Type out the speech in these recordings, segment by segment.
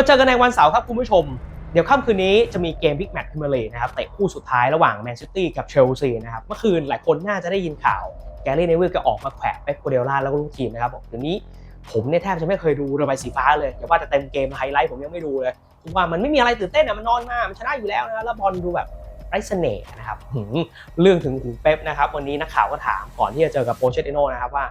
มาเจอกันในวันเสาร์ครับคุณผู้ชม เดี๋ยวค่ำคืนนี้จะมีเกมบิ๊กแมตช์พรีเมียร์ลีกนะครับเตะคู่สุดท้ายระหว่างแมนซิตี้กับเชลซีนะครับเมื่อคืนหลายคนน่าจะได้ยินข่าวแกรี่เนวิลก็ออกมาแขวะเป๊ปโกเดล่าแล้วก็ลูกทีมนะครับบอกเดี๋ยวนี้ผมเนี่ยแทบจะไม่เคยดูเรือใบสีฟ้าเลยอย่าว่าแต่เต็มเกมไฮไลท์ผมยังไม่ดูเลยเพราะว่ามันไม่มีอะไรตื่นเต้นอะมันนอนมากมันชนะอยู่แล้วนะแล้วบอลดูแบบไร้เสน่ห์นะครับหืมเรื่องถึงหูเป๊ปนะครับวันนี้นักข่าวก็ถามก่อนที่จะเจอกับโปเชตติโนนะครับว่า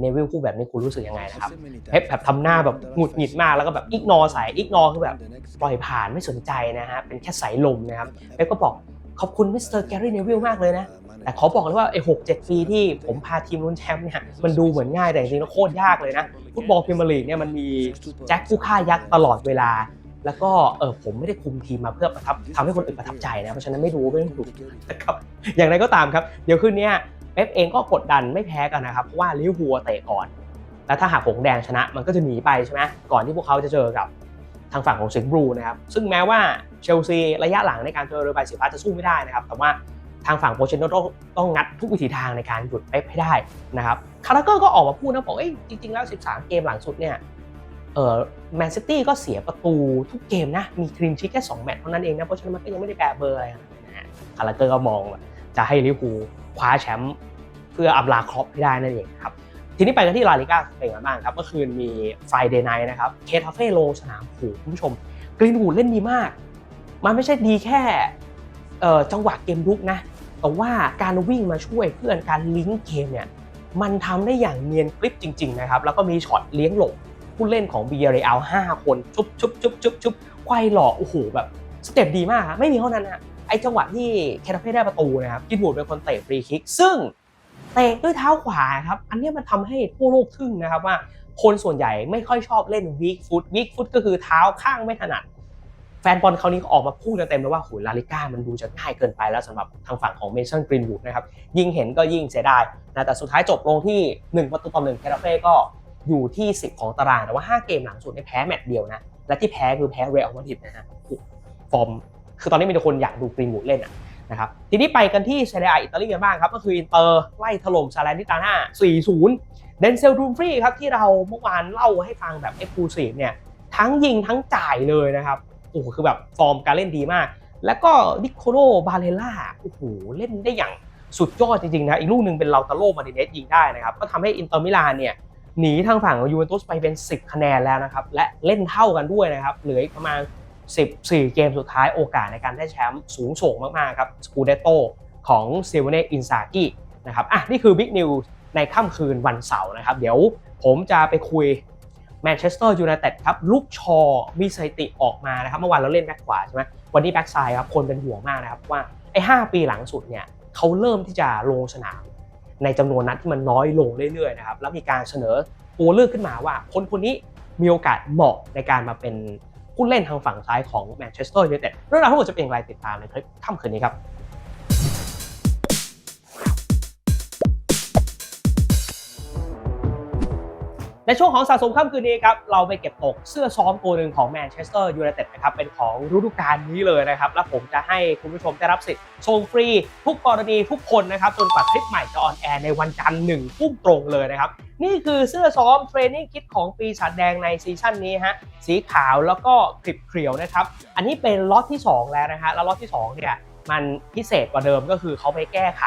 เนวิลพูดแบบนี้คุณรู้สึกยังไงนะครับเป๊ปแบบทำหน้าแบบหงุดหงิดมากแล้วก็แบบอิกนอสายอิกนอคือแบบปล่อยผ่านไม่สนใจนะฮะเป็นแค่สายลมนะครับเป๊ปก็บอกขอบคุณมิสเตอร์แกรี่เนวิลมากเลยนะ แต่ขอบอกเลยว่าไอ้หกเจ็ดปีที่ผมพาทีมลุ้นแชมป์เนี่ยมันดูเหมือนง่ายแต่จริงๆแล้วโคตรยากเลยนะ ฟุตบอลพรีเมียร์ลีกเนี่ยมันมีแจ็คผู้ฆ่ายักษ์ตลอดเวลา แล้วก็เออผมไม่ได้คุมทีมมาเพื่อประทับทำให้คนอื่นประทับใจนะ เพราะฉะนั้นไม่ดูไม่ต้องดูนะครับอย่างไรก็ตามครับ เดี๋ยวคืนนี้ เป๊ปเองก็กดดันไม่แพ้กันนะครับเพราะว่าลิเวอร์พูลเตะก่อน แล้วถ้าหากหงส์แดงชนะมันก็จะหนีไปใช่ไหมก่อนที่พวกเขาจะเจอกับทางฝั่งของสิงห์บลูนะครับซึ่งแม้ว่าเชลซีระยะหลังในการเจอเรือใบสีฟ้าจะสู้ไม่ได้นะครับ แต่ว่าทางฝั่งโปเชนโนต้องต้องงัดทุกวิถีทางในการหยุดเป๊ปให้ได้นะครับคาราเกอร์ก็ออกมาพูดนะบอกเอ้ยจริง ๆ แล้ว 13 เกมหลังสุดเนี่ยเออแมนซิตี้ก็เสียประตูทุกเกมนะ มีคลีนชีทแค่ 2 แมตช์เท่านั้นเองนะ เพราะฉะนั้นมันก็ยังไม่ได้แปรเบอร์อะไรนะคาราเกอร์ก็มองจะให้ลิเวอร์พูล คว้าแชมป์เพื่ออำลาครอปให้ได้นั่นเองครับทีนี้ไปกันที่ลาลิก้าเป็นกันบ้างครับเมื่อคืนมี Friday Night นะครับเคทาเฟ่ลสนามโหคุณผู้ชมกรีนวูดเล่นดีมาก มันไม่ใช่ดีแค่จังหวะเกมรุกนะ แต่ว่าการวิ่งมาช่วยเพื่อนการลิงก์เกมเนี่ยมันทำได้อย่างเนียนกริปจริงๆนะครับแล้วก็มีช็อตเลี้ยงหลบผู้เล่นของ b ี r e a l 5คน ชุบชุบชุบชุบชุบควายหล่อโอ้โหแบบสเต็ปดีมากไม่มีเท่านั้นนะ ไอ้จังหวะที่เคทาเฟ่ได้ประตูนะครับกินบูดเป็นคนเตะฟรีคิก ซึ่งเตะด้วยเท้าขวาครับ อันนี้มันทำให้ทั่วโลกทึ่งนะครับว่าคนส่วนใหญ่ไม่ค่อยชอบเล่นวีคฟุตวีคฟุตก็คือเท้าข้างไม่ถนัด แฟนบอลคราวนี้ก็ออกมาพูดกันเต็มเลยว่าโหลาลิก้ามันดูจะง่ายเกินไปแล้วสำหรับทางฝั่งของเมสันกรีนวูดนะครับยิงเห็นก็ยิ่งเสียดายนะแต่สุดท้ายจบลงที่ 1 ประตูต่อหนึ่งแคราเฟ่ก็อยู่ที่ 10 ของตารางแต่ว่า 5 เกมหลังสุดเนี่ยแพ้แมตช์เดียวนะและที่แพ้คือแพ้เรอัลมาดริดนะฮะฟอร์ม คือตอนนี้มีแต่คนอยากดูกรีนวูดเล่นะนะครับทีนี้ไปกันที่เซเรียอิตาลีกันบ้างครับก็คืออินเตอร์ไล่ถล่มซาเลนติตาน่า4-0 เดนเซลดูมฟรีครับที่เราเมื่อวานเล่าให้ฟังแบบเอ็กซ์คลูซีฟเนี่ยทั้งยิงทั้งจ่ายเลยนะครับโอ้โหคือแบบฟอร์มการเล่นดีมาก แล้วก็นิโคโลบาเลล่าโอ้โหเล่นได้อย่างสุดยอดจริงๆนะอีกลูกหนึ่งเป็นลาตาโลมาติเนสยิงได้นะครับก็ทำให้อินเตอร์มิลานเนี่ยหนีทางฝั่งของยูเวนตุสไปเป็น 10 คะแนนแล้วนะครับและเล่นเท่ากันด้วยนะครับเหลืออีกประมาณ 14 เกมสุดท้ายโอกาสในการได้แชมป์สูงส่งมากๆครับสกูเดโตของเซเวเนอินซากินะครับอะนี่คือบิ๊กนิวในค่ำคืนวันเสาร์นะครับ เดี๋ยวผมจะไปคุยแมนเชสเตอร์ยูไนเต็ดครับลูกชอมีสถิติออกมานะครับ เมื่อวานเราเล่นแบ็คขวาใช่ไหมวันนี้แบ็คซ้ายครับคนเป็นห่วงมากนะครับว่าไอ้5ปีหลังสุดเนี่ยเขาเริ่มที่จะลงสนาม ในจำนวนนัดที่มันน้อยลงเรื่อยๆนะครับแล้วมีการเสนอตัวเลือกขึ้นมาว่า คนคนนี้มีโอกาสเหมาะในการมาเป็น ผู้เล่นทางฝั่งซ้ายของแมนเชสเตอร์ยูไนเต็ดเรื่องราวทั้งหมดจะเป็นอย่างไรติดตามในคลิปค่ำคืนนี้ครับ ในช่วงของสะสมค่ำคืนนี้ครับเราไปเก็บตกเสื้อซ้อมตัวหนึ่งของแมนเชสเตอร์ยูไนเต็ดนะครับเป็นของฤดูกาลนี้เลยนะครับ และผมจะให้คุณผู้ชมได้รับสิทธิ์ส่งฟรี ทุกกรณีทุกคนนะครับจนกว่าคลิปใหม่จะออนแอร์ในวันจันทร์หนึ่งทุ่มตรงเลยนะครับ นี่คือเสื้อซ้อมเทรนนิ่งคิดของปีศาจแดงในซีซั่นนี้ฮะสีขาวแล้วก็คลิปเครียวนะครับอันนี้เป็นล็อตที่ 2 แล้วนะฮะแล้วล็อตที่2เนี่ยมันพิเศษกว่าเดิมก็คือเขาไปแก้ไข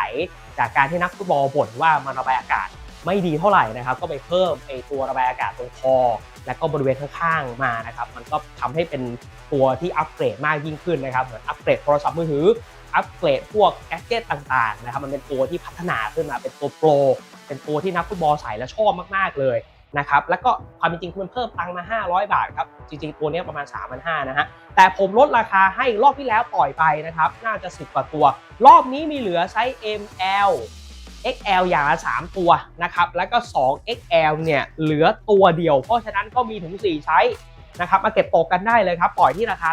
จากการที่นักฟุตบอลบ่นว่ามันระบายอากาศ ไม่ดีเท่าไหร่นะครับ ก็ไปเพิ่มไอตัวระบายอากาศตรงคอ และก็บริเวณข้างๆมานะครับ มันก็ทำให้เป็นตัวที่อัปเกรดมากยิ่งขึ้นนะครับ เหมือนอัปเกรดโทรศัพท์มือถือ อัปเกรดพวกแกดเจิตต่างๆนะครับ มันเป็นตัวที่พัฒนาขึ้นมาเป็นตัวโปร เป็นตัวที่นักฟุตบอลใส่แล้วชอบมากๆเลยนะครับ แล้วก็ความจริงคือมันเพิ่มตังค์มา 500 บาทครับ จริงๆ ตัวนี้ประมาณ 3,500นะฮะ แต่ผมลดราคาให้รอบที่แล้วปล่อยไปนะครับ น่าจะ 10กว่าตัว รอบนี้มีเหลือไซส์ ML XL อย่างละ3ตัวนะครับ แล้วก็ 2 XL เนี่ยเหลือตัวเดียว เพราะฉะนั้นก็มีถึง4ไซส์นะครับมาเก็บตกกันได้เลยครับปล่อยที่ราคา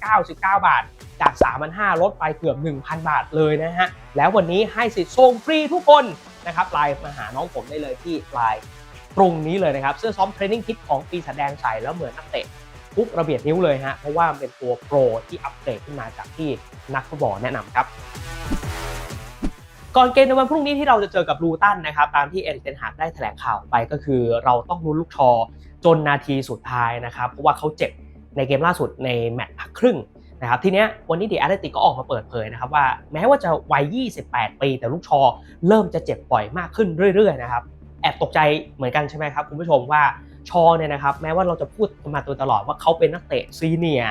2,699 บาท จาก 3,500ลดไปเกือบ 1,000 บาทเลยนะฮะ แล้ววันนี้ให้สิทธิ์ส่งฟรีทุกคนนะครับไลน์มาหาน้องผมได้เลยที่ไลน์ตรงนี้เลยนะครับ เสื้อซ้อมเทรนนิ่งคิดของปีแสดงใส่แล้วเหมือนนักเตะทุกระเบียดนิ้วเลยฮะเพราะว่าเป็นตัวโปรที่อัปเกรดขึ้นมาจากที่นักฟุตบอลแนะนำครับ ก่อนเกมในวันพรุ่งนี้ที่เราจะเจอกับลูตันนะครับตามที่เอริกเทนฮากได้แถลงข่าวไปก็คือ เราต้องลุ้นลูกชอจนนาทีสุดท้ายนะครับเพราะว่าเขาเจ็บในเกมล่าสุดในแมตช์พักครึ่งนะครับทีเนี้ยวันนี้เดียร์แอตเลติกก็ออกมาเปิดเผยนะครับว่าแม้ว่าจะวัย 28 ปีแต่ลูกชอเริ่มจะเจ็บบ่อยมากขึ้นเรื่อยๆนะครับแอบตกใจเหมือนกันใช่ไหมครับคุณผู้ชมว่าชอเนี่ยนะครับแม้ว่าเราจะพูดมาโดยตลอดว่าเขาเป็นนักเตะซีเนีย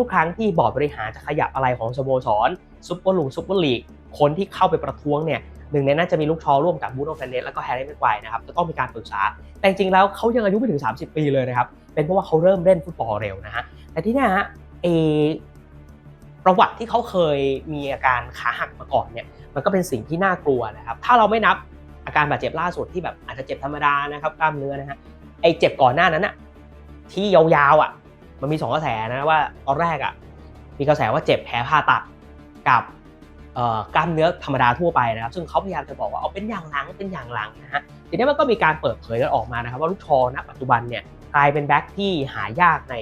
ทุกๆครั้งที่บอร์ดบริหารจะขยับอะไรของสโมสรซุปเปอร์ลูซุปเปอร์ลีก คนที่เข้าไปประท้วงเนี่ยหนึ่งในนั้นจะมีลูกชอร่วมกับบูโนแฟนเนสแล้วก็แฮร์รี่แม็กไกว์นะครับจะต้องมีการปรึกษา แต่จริงๆแล้วเขายังอายุไม่ถึง 30 ปีเลยนะครับ เป็นเพราะว่าเขาเริ่มเล่นฟุตบอลเร็วนะฮะแต่ที่นี้ฮะเอประวัติที่เขาเคยมีอาการขาหักมาก่อนเนี่ยมันก็เป็นสิ่งที่น่ากลัวนะครับถ้าเราไม่นับอาการบาดเจ็บล่าสุดที่แบบอาจจะเจ็บธรรมดานะครับกล้ามเนื้อนะฮะไอเจ็บก่อนหน้านั้นอะที่ยาวๆอะมันมีสองกระแสนะว่าตอนแรกอะมีกระแสว่าเจ็บแผลผ่าตัดกับ กล้ามเนื้อธรรมดาทั่วไปนะครับ ซึ่งเขาพยายามจะบอกว่าเอาเป็นอย่างหลังเป็นอย่างหลังนะฮะทีนี้มันก็มีการเปิดเผยกันออกมานะครับ ว่าลูกชอณปัจจุบันเนี่ยกลายเป็นแบ็คที่หายากใน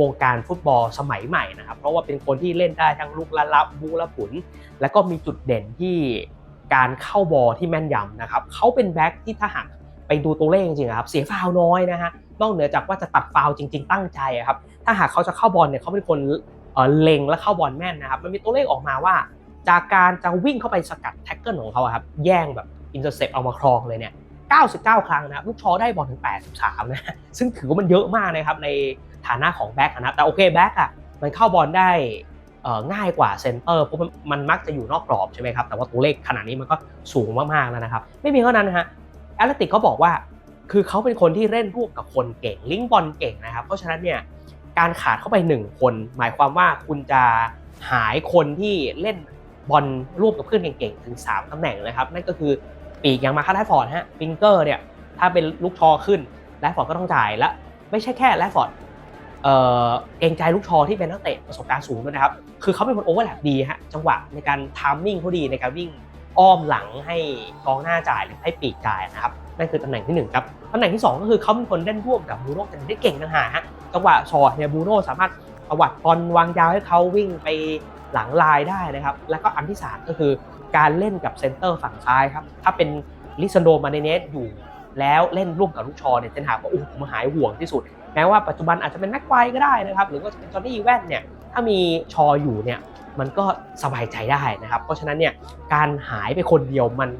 วงการฟุตบอลสมัยใหม่นะครับ เพราะว่าเป็นคนที่เล่นได้ทั้งลูกละลับบูละผุนแล้วก็มีจุดเด่นที่การเข้าบอลที่แม่นยำนะครับเขาเป็นแบ็คที่ถ้าหากไปดูตัวเลขจริงๆครับเสียฟาวล์น้อยนะฮะนอกเหนือจากว่าจะตัดฟาวล์จริง ๆ ตั้งใจครับถ้าหากเขาจะเข้าบอลเนี่ยเขาเป็นคนเอ่อเล็งและเข้าบอลแม่นนะครับมันมีตัวเลขออกมาว่า จากการจะวิ่งเข้าไปสกัดแท็กเกิลของเขาครับแย่งแบบอินเตอร์เซปเอามาครองเลยเนี่ย 99 ครั้งนะลูกชอได้บอลถึง 83 นะฮะซึ่งถือว่ามันเยอะมากนะครับในฐานะของแบ็กนะแต่โอเคแบ็กอะมันเข้าบอลได้ง่ายกว่าเซนเตอร์เพราะมันมักจะอยู่นอกกรอบใช่ไหมครับ แต่ว่าตัวเลขขนาดนี้มันก็สูงมากๆแล้วนะครับ ไม่เพียงเท่านั้นนะฮะแอตเลติกเขาบอกว่า คือเขาเป็นคนที่เล่นร่วมกับคนเก่ง ลิงก์บอลเก่งนะครับ เพราะฉะนั้นเนี่ยการขาดเข้าไป 1 คน หมายความว่าคุณจะหายคนที่เล่น บอลร่วมกับเพื่อนเก่งๆ ถึง 3ตำแหน่งนะครับ นั่นก็คือปีกย่างมาคาไลฟอร์ดฮะฟิงเกอร์เนี่ยถ้าเป็นลูกชอขึ้นแลฟฟอร์ดก็ต้องจ่ายและไม่ใช่แค่แลฟฟอร์ดเอ่อเกรงใจลูกชอที่เป็นนักเตะประสบการณ์สูงด้วยนะครับ คือเขาเป็นคนโอเวอร์แลปดีฮะจังหวะในการทามมิ่งเขาดีในการวิ่งอ้อมหลังให้กองหน้าจ่ายหรือให้ปีกจ่ายนะครับนั่นคือตำแหน่งที่หนึ่งครับตำแหน่งที่สองก็คือเขาเป็นคนเล่นร่วมกับบูโน่แต่ได้เก่งต่างหากฮะจังหวะชอเนี่ยบูโน่สามารถประวัติบอลวางยาวให้เขาวิ่งไป หลังลายได้นะครับ แล้วก็อันที่สามก็คือการเล่นกับเซนเตอร์ฝั่งซ้ายครับ ถ้าเป็นลิซันโดมาเนเนสอยู่แล้วเล่นร่วมกับลูกชอเนี่ยเทนหากว่าโอ้โหผมหายห่วงที่สุด แม้ว่าปัจจุบันอาจจะเป็นแม็กไกวก็ได้นะครับ หรือว่าจะเป็นจอร์ดี้แวนเนี่ย ถ้ามีชออยู่เนี่ย มันก็สบายใจได้นะครับ เพราะฉะนั้นเนี่ย การหายไปคนเดียวมัน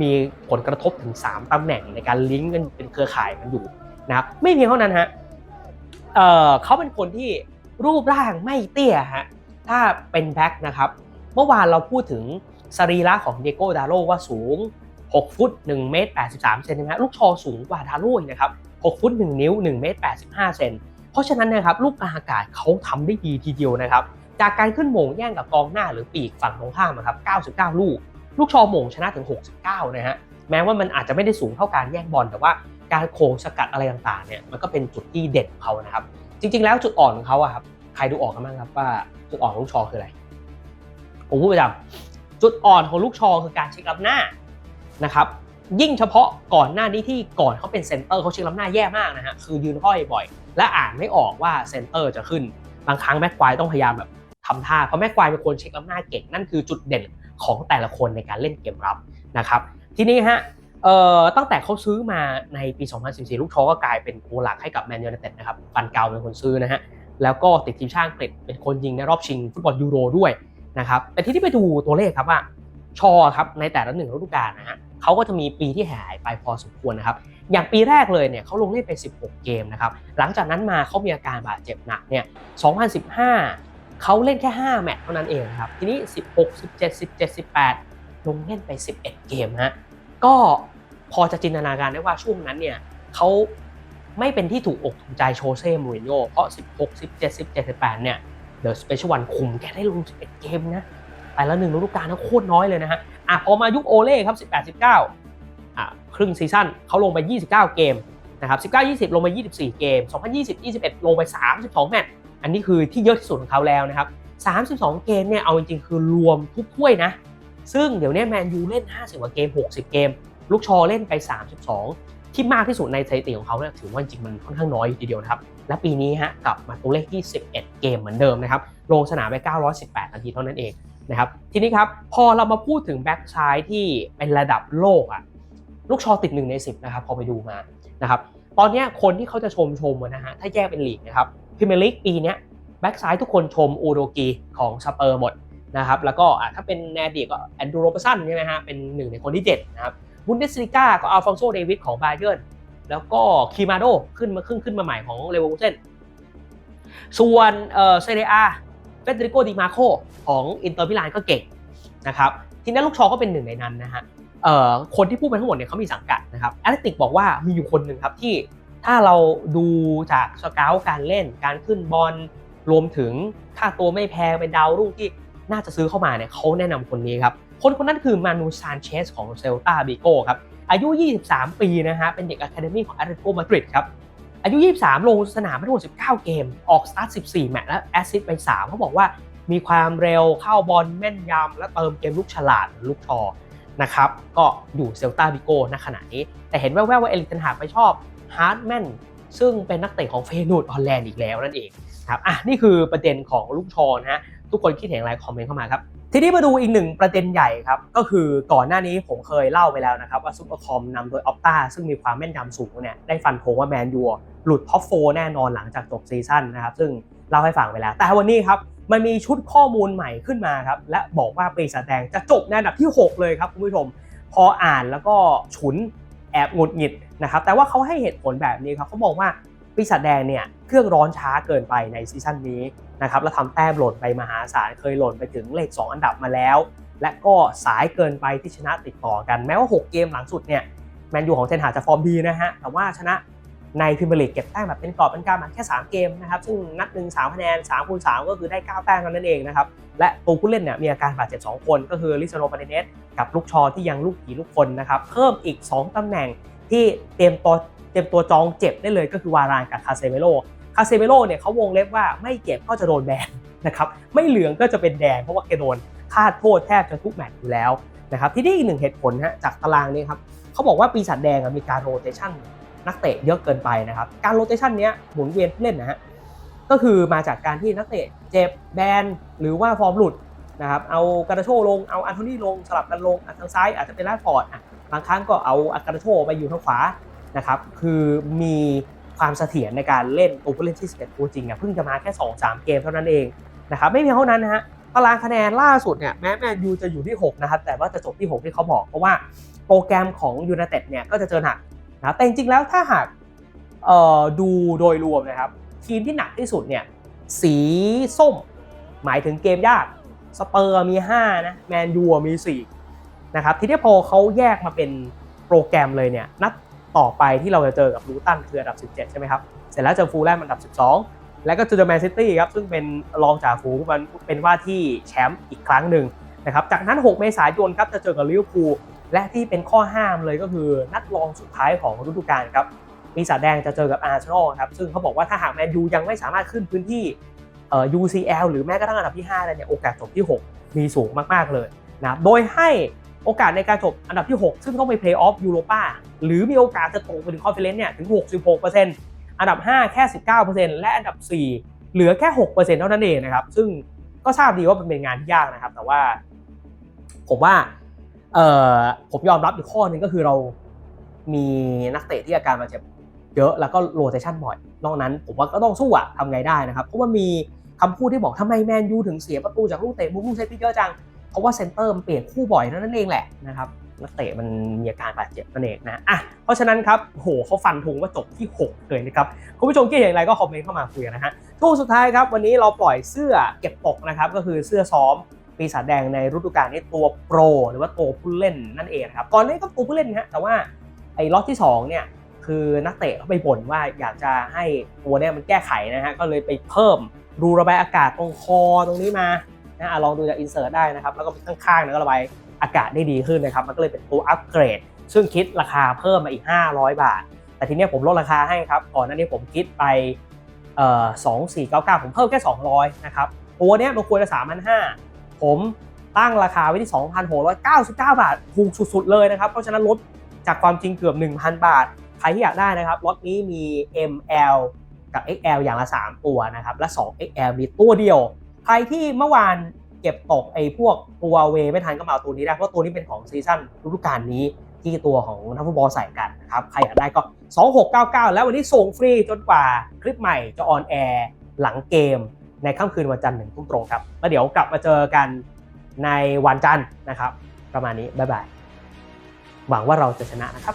มีผลกระทบถึง 3ตำแหน่งในการลิงก์กันเป็นเครือข่ายกันอยู่นะครับ ไม่เพียงเท่านั้นฮะ เออเขาเป็นคนที่รูปร่างไม่เตี้ยฮะ ถ้าเป็นแบ็คนะครับ เมื่อวานเราพูดถึงสรีระของเดโก้ดาโลว่าสูง 6 ฟุต1เมตร83เซนติเมตรลูกชอสูงกว่าดาโลนะครับ6ฟุต1นิ้ว1เมตร85เซนเพราะฉะนั้นนะครับลูกกลางอากาศเขาทำได้ดีทีเดียวนะครับ จากการขึ้นโมงแย่งกับกองหน้าหรือปีกฝั่งตรงข้ามนะครับ99 ลูก ลูกชอโมงชนะถึง 69 นะฮะแม้ว่ามันอาจจะไม่ได้สูงเท่าการแย่งบอลแต่ว่าการโค้งสกัดอะไรต่างๆเนี่ยมันก็เป็นจุดที่เด่นของเขานะครับ จริงๆแล้วจุดอ่อนของเขาอะครับ ใครดูออกกันบ้างครับว่าจุดอ่อนของลูกชอคืออะไร ผมพูดประจำจุดอ่อนของลูกชอคือการเช็คล้ำหน้านะครับ ยิ่งเฉพาะก่อนหน้านี้ที่ก่อนเขาเป็นเซนเตอร์เขาเช็คล้ำหน้าแย่มากนะฮะคือยืนห้อยบ่อย และอ่านไม่ออกว่าเซนเตอร์จะขึ้น บางครั้งแม็กควายต้องพยายามแบบทำท่าเพราะแม็กควายเป็นคนเช็คล้ำหน้าเก่งนั่นคือจุดเด่นของแต่ละคนในการเล่นเกมรับนะครับทีนี้ฮะเอ่อตั้งแต่เขาซื้อมาในปี 2014 ลูกชอก็กลายเป็นตัวหลักให้กับแมนยูไนเต็ดนะครับฟันเกาเป็นคนซื้อนะฮะ แล้วก็ติดทีมชาติอังกฤษเป็นคนยิงในรอบชิงฟุตบอลยูโรด้วยนะครับแต่ที่ที่ไปดูตัวเลขครับว่าชอครับในแต่ละหนึ่งฤดูกาลนะฮะเขาก็จะมีปีที่หายไปพอสมควรนะครับอย่างปีแรกเลยเนี่ยเขาลงเล่นไป 16 เกมนะครับหลังจากนั้นมาเขามีอาการบาดเจ็บหนักเนี่ย 2015 เขาเล่นแค่ 5 แมตช์เท่านั้นเองครับทีนี้ 16 17 17 18 ลงเล่นไป 11 เกมฮะก็พอจะจินตนาการได้ว่าช่วงนั้นเนี่ยเขา ไม่เป็นที่ถูกอกถูกใจโชเซ่มูรินโญ่เพราะ 16 17 17 18 เนี่ยเดอะสเปเชียลวันคุมแกได้ลง 11 เกมนะแต่ละหนึ่งฤดูกาลนะโคตรน้อยเลยนะฮะอะพอมายุคโอเล่ครับ 18 19อะครึ่งซีซั่นเขาลงไป 29 เกมนะครับ19 20 ลงไป 24 เกม 2020 21 ลงไป 32 แมตช์อันนี้คือที่เยอะที่สุดของเขาแล้วนะครับ32 เกมเนี่ยเอาจริงๆคือรวมทุกถ้วยนะ ซึ่งเดี๋ยวนี้แมนยูเล่น 50 กว่าเกม 60 เกม ลูกชอเล่นไป 32 ที่มากที่สุดในสถิติของเขาเนี่ยถือว่าจริงมันค่อนข้างน้อยทีเดียวนะครับ และปีนี้ฮะกลับมาตัวเลขที่11 เกมเหมือนเดิมนะครับ ลงสนามไป 918 นาทีเท่านั้นเองนะครับ ทีนี้ครับพอเรามาพูดถึงแบ็กซ้ายที่เป็นระดับโลกอะลูกชอติด1ใน 10 นะครับ พอไปดูมานะครับ ตอนนี้คนที่เขาจะชมชมนะฮะถ้าแยกเป็นลีกนะครับพิเมลิกปีนี้แบ็กซ้ายทุกคนชมอูโดกีของสเปอร์หมดนะครับแล้วก็ถ้าเป็นแนดีก็แอนดูโรเบสันใช่ไหมฮะเป็นหนึ่งในคนที่7นะครับ บุนเดสลิก้าก็อัลฟองโซเดวิดของบาเยิร์นแล้วก็คีมาโดขึ้นมาขึ้นขึ้นมาใหม่ของเลเวอร์คูเซนส่วนเออเซเรียเฟเดริโกดิมาโคของอินเตอร์มิลานก็เก่งนะครับทีนี้ลูกชอก็เป็นหนึ่งในนั้นนะฮะคนที่พูดไปทั้งหมดเนี่ยเขามีสังกัดนะครับแอตเลติกบอกว่ามีอยู่คนหนึ่งครับที่ถ้าเราดูจากสเกลการเล่นการขึ้นบอลรวมถึงค่าตัวไม่แพงเป็นดาวรุ่งที่น่าจะซื้อเข้ามาเนี่ยเขาแนะนำคนนี้ครับ คนคนนั้นคือมานูซานเชสของเซลตาบิโกครับ อายุ 23 ปีนะฮะ เป็นเด็กอะคาเดมี่ของแอตเลติโกมาดริดครับ อายุ 23 ลงสนามไปทั้งหมด19 เกม ออกสตาร์ท 14 แมตช์และแอสซิสต์ไป 3 เขาบอกว่ามีความเร็วเข้าบอลแม่นยำและเติมเกมลูกฉลาดลูกชอนะครับ ก็อยู่เซลตาบิโกณขณะนี้ แต่เห็นแว่วๆว่าเอลิกเทนหากไปชอบฮาร์ดแมนซึ่งเป็นนักเตะของเฟยนูดฮอลแลนด์อีกแล้วนั่นเองครับอะนี่คือประเด็นของลูกชอนะฮะ ทุกคนคิดเห็นอะไรคอมเมนต์เข้ามาครับทีนี้มาดูอีกหนึ่งประเด็นใหญ่ครับก็คือก่อนหน้านี้ผมเคยเล่าไปแล้วนะครับว่าซุปเปอร์คอมนำโดยออปตาซึ่งมีความแม่นยำสูงเนี่ยได้ฟันธงว่าแมนยูหลุดท็อปโฟแน่นอนหลังจากจบซีซั่นนะครับซึ่งเล่าให้ฟังไปแล้ว แต่วันนี้ครับมันมีชุดข้อมูลใหม่ขึ้นมาครับและบอกว่าปีศาจแดงจะจบในอันดับที่ 6 เลยครับคุณผู้ชมพออ่านแล้วก็ฉุนแอบหงุดหงิดนะครับแต่ว่าเขาให้เหตุผลแบบนี้ครับเขาบอกว่า ปีศาจแดงเนี่ยเครื่องร้อนช้าเกินไปในซีซั่นนี้นะครับแล้วทำแต้มหล่นไปมหาศาลเคยหล่นไปถึงเลข 2 อันดับมาแล้ว และก็สายเกินไปที่ชนะติดต่อกันแม้ว่า 6 เกมหลังสุดเนี่ยแมนยูของเทนหาจะฟอร์มดีนะฮะแต่ว่าชนะในพรีเมียร์ลีกเก็บแต้มแบบเป็นกรอบเป็นกำมาแค่ 3 เกมนะครับซึ่งนัดหนึ่ง3คะแนน3คูณ3ก็คือได้ 9 แต้มเท่านั้นเองนะครับและตัวผู้เล่นเนี่ยมีอาการบาดเจ็บ 2 คน ก็คือลิซาโนปาเนเนสกับลูกชอที่ยังลูกผีลูกคนนะครับเพิ่มอีก 2 ตำแหน่งที่เตรียมตัว เตรียมตัวจองเจ็บได้เลยก็คือวารานกับคาเซเมโลคาเซเมโลเนี่ยเขาวงเล็บว่าไม่เก็บก็จะโดนแบนนะครับไม่เหลืองก็จะเป็นแดงเพราะว่าแกโดนคาดโทษแทบจะทุกแมตช์อยู่แล้วนะครับที่นี่อีกหนึ่งเหตุผลฮะจากตารางนี้ครับเขาบอกว่าปีศาจแดงมีการโรเตชันนักเตะเยอะเกินไปนะครับการโรเตชันนี้หมุนเวียนผู้เล่นนะฮะก็คือมาจากการที่นักเตะเจ็บแบนหรือว่าฟอร์มหลุดนะครับเอาการาโชลงเอาอันโทนี่ลงสลับกันลงทางซ้ายอาจจะเป็นลาดฟอร์ดบางครั้งก็เอาอาการาโชไปอยู่ทางขวา นะครับคือมีความเสถียรในการเล่นตัวผู้เล่นที่11ตัวจริงอะเพิ่งจะมาแค่ 2-3 เกมเท่านั้นเองนะครับไม่เพียงเท่านั้นนะฮะตารางคะแนนล่าสุดเนี่ยแม้แมนยูจะอยู่ที่ 6 นะครับ แต่ว่าจะจบที่ 6 ที่เขาบอก เพราะว่าโปรแกรมของยู n i เต็ดเนี่ยก็จะเจอหนักนะแต่จริงๆแล้วถ้าหากดูโดยรวมนะครับ ทีมที่หนักที่สุดเนี่ยสีส้ม หมายถึงเกมยากสเปอร์มี 5 นะแมนยูมี 4 นะครับ ทีนี้พอเขาแยกมาเป็นโปรแกรมเลยเนี่ยนัด ต่อไปที่เราจะเจอกับลูตันคืออันดับ 17 ใช่ไหมครับ เสร็จแล้วเจอฟูลแลมอันดับ 12 แล้วก็เจอแมนซิตี้ครับ ซึ่งเป็นรองจากฟูมันเป็นว่าที่แชมป์อีกครั้งหนึ่งนะครับ จากนั้น 6 เมษายนครับจะเจอกับลิเวอร์พูลและที่เป็นข้อห้ามเลยก็คือนัดรองสุดท้ายของฤดูกาลครับปีศาจแดงจะเจอกับอาร์เซนอลครับซึ่งเขาบอกว่าถ้าหากแมนยูยังไม่สามารถขึ้นพื้นที่เอ่อ UCL หรือแม้กระทั่งอันดับที่5ได้เนี่ยโอกาสจบที่ 6 มีสูงมากๆเลยนะโดยให้ โอกาสในการจบอันดับที่ 6 ซึ่งต้องไปเพลย์ออฟยูโรปาหรือมีโอกาสจะตกไปถึงคอนเฟอเรนซ์เนี่ยถึง 66%อันดับ 5 แค่ 19%และอันดับ 4 เหลือแค่ 6%เท่านั้นเองนะครับ ซึ่งก็ทราบดีว่ามันเป็นงานที่ยากนะครับ แต่ว่า ผมว่าเออผมยอมรับอีกข้อหนึงก็คือเรามีนักเตะที่อาการบาดเจ็บเยอะแล้วก็โรเตชันบ่อย นอกนั้น ผมว่าก็ต้องสู้อะทำไงได้นะครับ เพราะว่ามีคำพูดที่บอกทำไมแมนยูถึงเสียประตูจากลูกเตะมุมลูกเซตที่เยอะจัง เพราะว่าเซนเตอร์มันเปลี่ยนคู่บ่อยนั่นเองแหละนะครับนักเตะมันมีอาการบาดเจ็บนั่นเองนะอะเพราะฉะนั้นครับโหเขาฟันธงว่าจบที่ 6 เลยนะครับ คุณผู้ชมคิดเห็นอย่างไรก็คอมเมนต์เข้ามาคุยกันนะฮะทูกสุดท้ายครับ วันนี้เราปล่อยเสื้อเก็บตกนะครับ ก็คือเสื้อซ้อมปีศาจแดงในฤดูกาลนี้ตัวโปร หรือว่าตัวผู้เล่นนั่นเองครับก่อนหนานี้ก็ตัวผู้เล่นนะฮะแต่ว่าไอ้ล็อตที่สองเนี่ยคือนักเตะเขาไปบ่นว่าอยากจะให้ตัวเนี้ยมันแก้ไขนะฮะก็เลยไปเพิ่มรูระบายอากาศตรงคอตรงนี้มา นะลองดูจากอินเสิร์ตได้นะครับ แล้วก็ข้างๆนี่ยก็ระบายอากาศได้ดีขึ้นนะครับ มันก็เลยเป็นตัวอัปเกรด ซึ่งคิดราคาเพิ่มมาอีก 500 บาท แต่ทีนี้ผมลดราคาให้ครับ ก่อนหน้านี้ผมคิดไปเอ่อ2499ผมเพิ่มแค่ 200 นะครับ ตัวเนี้ยมันควรจะ3,500ผมตั้งราคาไว้ที่ 2,699 บาท ถูกสุดๆเลยนะครับ เพราะฉะนั้นลดจากความจริงเกือบ 1,000 บาท ใครที่อยากได้นะครับ รถนี้มี ML กับ XL อย่างละ 3 ตัวนะครับ และ 2 XL มีตัวเดียว รที่เมื่อวานเก็บตกไอ้พวกตัวเวไม่ทันก็มาเอาตัวนี้ได้เพราะตัวนี้เป็นของซีซั่นฤดูกาลนี้ที่ตัวของนักฟุตบอลใส่กันนะครับ ใครอยากได้ก็ 2699 แล้ววันนี้ส่งฟรีจนกว่าคลิปใหม่จะออนแอร์หลังเกม ในค่ำคืนวันจันทร์หนึ่งทุ่มตรงครับ แล้วเดี๋ยวกลับมาเจอกันในวันจันทร์นะครับ ประมาณนี้ บ๊ายบาย หวังว่าเราจะชนะนะครับ